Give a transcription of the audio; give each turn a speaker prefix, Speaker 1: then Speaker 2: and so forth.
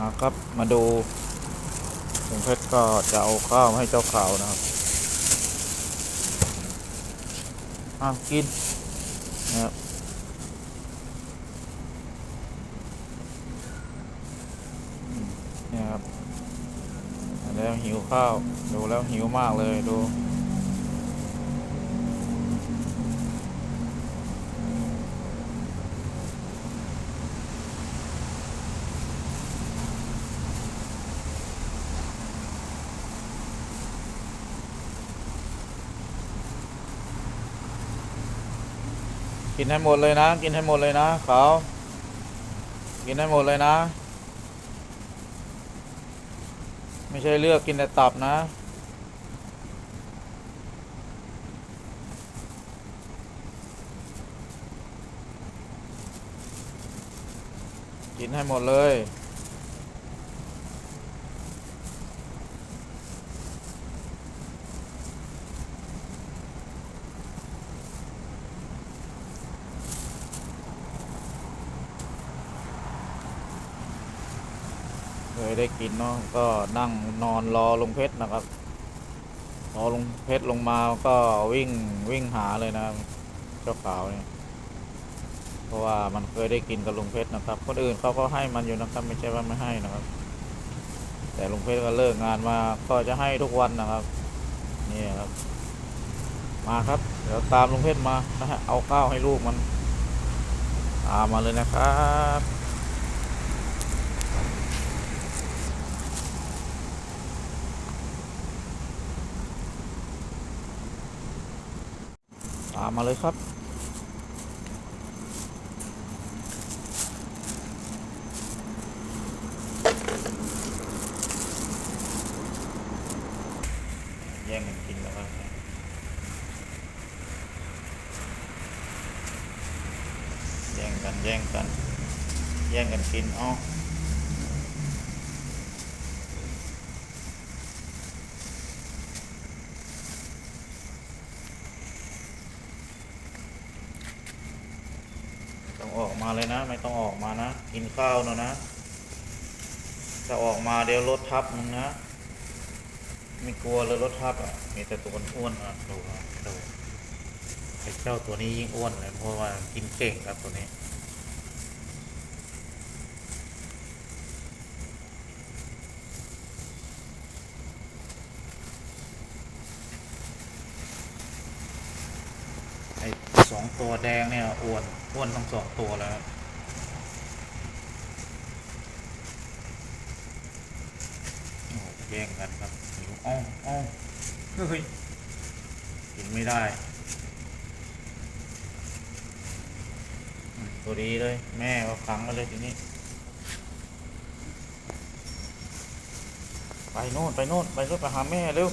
Speaker 1: มาครับมาดูลุงเพชรก็จะเอาข้าวให้เจ้าขาวนะครับอ้าวกินนะครับนี่ครับแล้วหิวข้าว ดูแล้วหิวมากเลยดู กินให้หมดเลยนะ กินให้หมดเลยนะเขากินให้หมดเลยนะ ไม่ใช่เลือกกินแต่ตับนะกินให้หมดเลย ยได้กินเนาะก็นั่งนอนรอลงเพชรนะครับรอลงเพชรลงมาก็วิ่งวิ่งหาเลยนะเจ้าขาวเนี่ยเพราะว่ามันเคยได้กินกับลุงเพชรนะครับ คนอื่นเขาก็ให้มันอยู่นะครับ ไม่ใช่ว่าไม่ให้นะครับ แต่ลุงเพชรก็เลิกงานมาก็จะให้ทุกวันนะครับ นี่ครับ มาครับเดี๋ยวตามลุงเพชรมานะฮะเอาข้าวให้ลูกมันตามมาเลยนะครับ ตามมาเลยครับ แย่งกันกินแล้วครับแย่งกันแย่งกัน แย่งกันกิน เอ้าต้องออก มาเลยนะ ไม่ต้องออกมานะ กินข้าวนอะนะจะออกมาเดี๋ยวรถทับมึงนะ ไม่กลัวเลยรถทับอะมีแต่ตัวอ้วนอะดูครับดูไอ้เจ้าตัวนี้ยิ่งอ้วนเลยเพราะว่ากินเก่งครับตัวนี้ ไอ้ สองตัวแดงเนี่ยอ้วนอ้วนทั้งสองตัวแล้วโอ้แย่งกันครับหิวอ้ออ้อเฮ้ยกินไม่ได้ ตัวดีเลย แม่ก็ขังมาเลยทีนี้ ไปโน่นไปโน่นไปรถไปหาแม่เร็ว